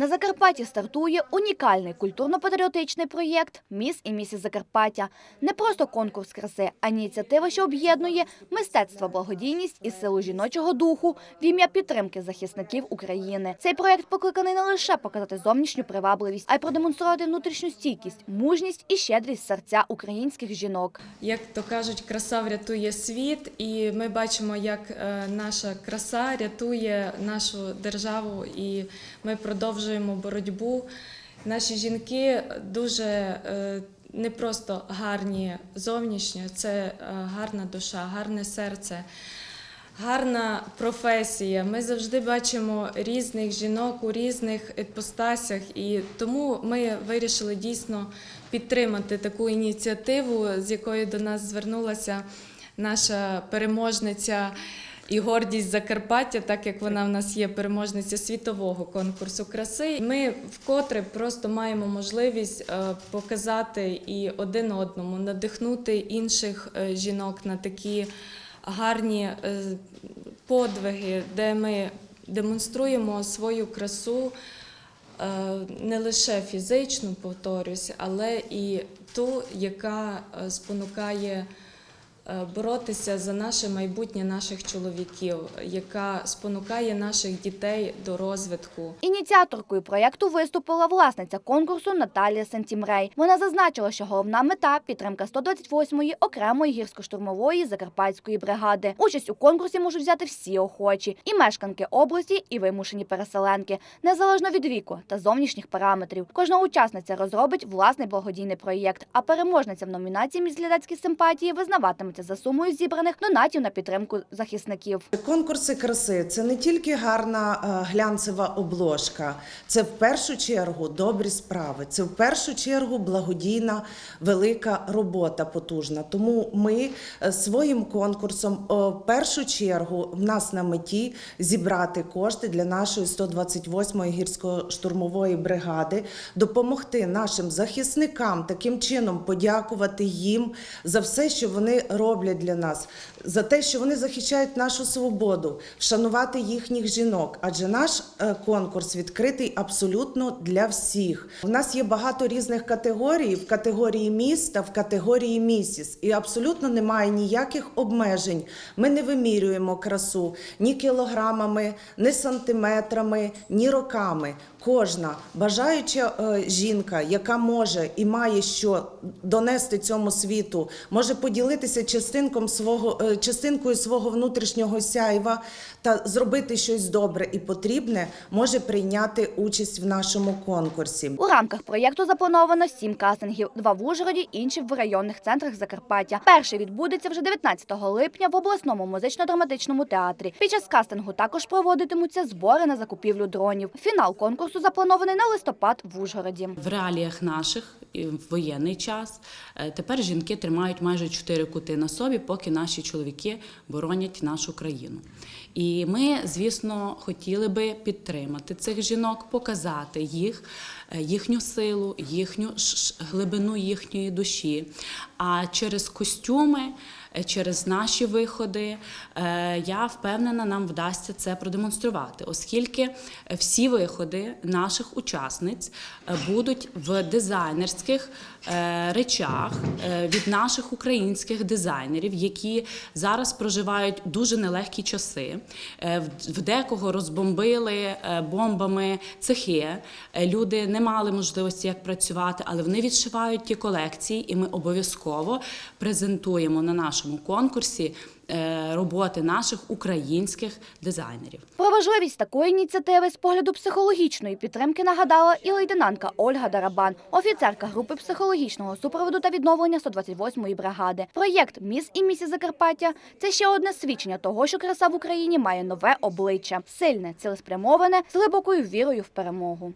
На Закарпатті стартує унікальний культурно-патріотичний проєкт Міс і місіс Закарпаття. Не просто конкурс краси, а ініціатива, що об'єднує мистецтво, благодійність і силу жіночого духу в ім'я підтримки захисників України. Цей проєкт покликаний не лише показати зовнішню привабливість, а й продемонструвати внутрішню стійкість, мужність і щедрість серця українських жінок. Як то кажуть, краса врятує світ, і ми бачимо, як е, наша краса рятує нашу державу, і ми продовжуємо боротьбу. Наші жінки дуже е, не просто гарні зовнішньо, це е, гарна душа, гарне серце. Гарна професія. Ми завжди бачимо різних жінок у різних іпостасях, і тому ми вирішили дійсно підтримати таку ініціативу, з якою до нас звернулася наша переможниця і гордість Закарпаття, так як вона в нас є переможниця світового конкурсу краси. Ми вкотре просто маємо можливість е, показати і один одному, надихнути інших е, жінок на такі гарні е, подвиги, де ми демонструємо свою красу не лише фізичну, повторюсь, але і ту, яка спонукає боротися за наше майбутнє наших чоловіків, яка спонукає наших дітей до розвитку. Ініціаторкою проєкту виступила власниця конкурсу Наталія Сентімрей. Вона зазначила, що головна мета підтримка 128-ї окремої гірсько-штурмової закарпатської бригади. Участь у конкурсі можуть взяти всі охочі і мешканки області, і вимушені переселенки, незалежно від віку та зовнішніх параметрів. Кожна учасниця розробить власний благодійний проєкт, а переможниця в номінації «Міжглядацькі симпатії визнаватиметься за сумою зібраних донатів на підтримку захисників. Конкурси краси це не тільки гарна е, глянцева обложка, це в першу чергу добрі справи. Це в першу чергу благодійна велика робота потужна. Тому ми е, своїм конкурсом е, в першу чергу в нас на меті зібрати кошти для нашої 128-ї гірсько-штурмової бригади, допомогти нашим захисникам таким чином подякувати їм за все, що вони роблять для нас, за те, що вони захищають нашу свободу, вшанувати їхніх жінок. Адже наш е, конкурс відкритий абсолютно для всіх. У нас є багато різних категорій в категорії міс та в категорії місіс, і абсолютно немає ніяких обмежень. Ми не вимірюємо красу ні кілограмами, ні сантиметрами, ні роками. Кожна бажаюча е, жінка, яка може і має що донести цьому світу, може поділитися частинком свого е, частинкою свого внутрішнього сяйва та зробити щось добре і потрібне, може прийняти участь в нашому конкурсі. У рамках проєкту заплановано сім кастингів: два в Ужгороді, інші в районних центрах Закарпаття. Перший відбудеться вже 19 липня в обласному музично-драматичному театрі. Під час кастингу також проводитимуться збори на закупівлю дронів. Фінал конкурсу запланований на листопад в Ужгороді. В реаліях наших в воєнний час е, тепер жінки тримають майже чотири кути на собі, поки наші чоловіки боронять нашу країну. І ми, звісно, хотіли би підтримати цих жінок, показати їх, е, їхню силу, їхню глибину їхньої душі. А через костюми. Е, Через наші виходи е, я впевнена, нам вдасться це продемонструвати, оскільки всі виходи наших учасниць е, будуть в дизайнерських речах від наших українських дизайнерів, які зараз проживають дуже нелегкі часи. В- декого розбомбили бомбами цехи. Люди не мали можливості як працювати, але вони відшивають ті колекції, і ми обов'язково презентуємо на нашому конкурсі е, роботи наших українських дизайнерів. Про важливість такої ініціативи з погляду психологічної підтримки нагадала і лейтенантка Ольга Дарабан, офіцерка групи психологічного супроводу та відновлення 128-ї бригади. Проєкт Міс і місіс Закарпаття це ще одне свідчення того, що краса в Україні має нове обличчя, сильне, цілеспрямоване, з глибокою вірою в перемогу.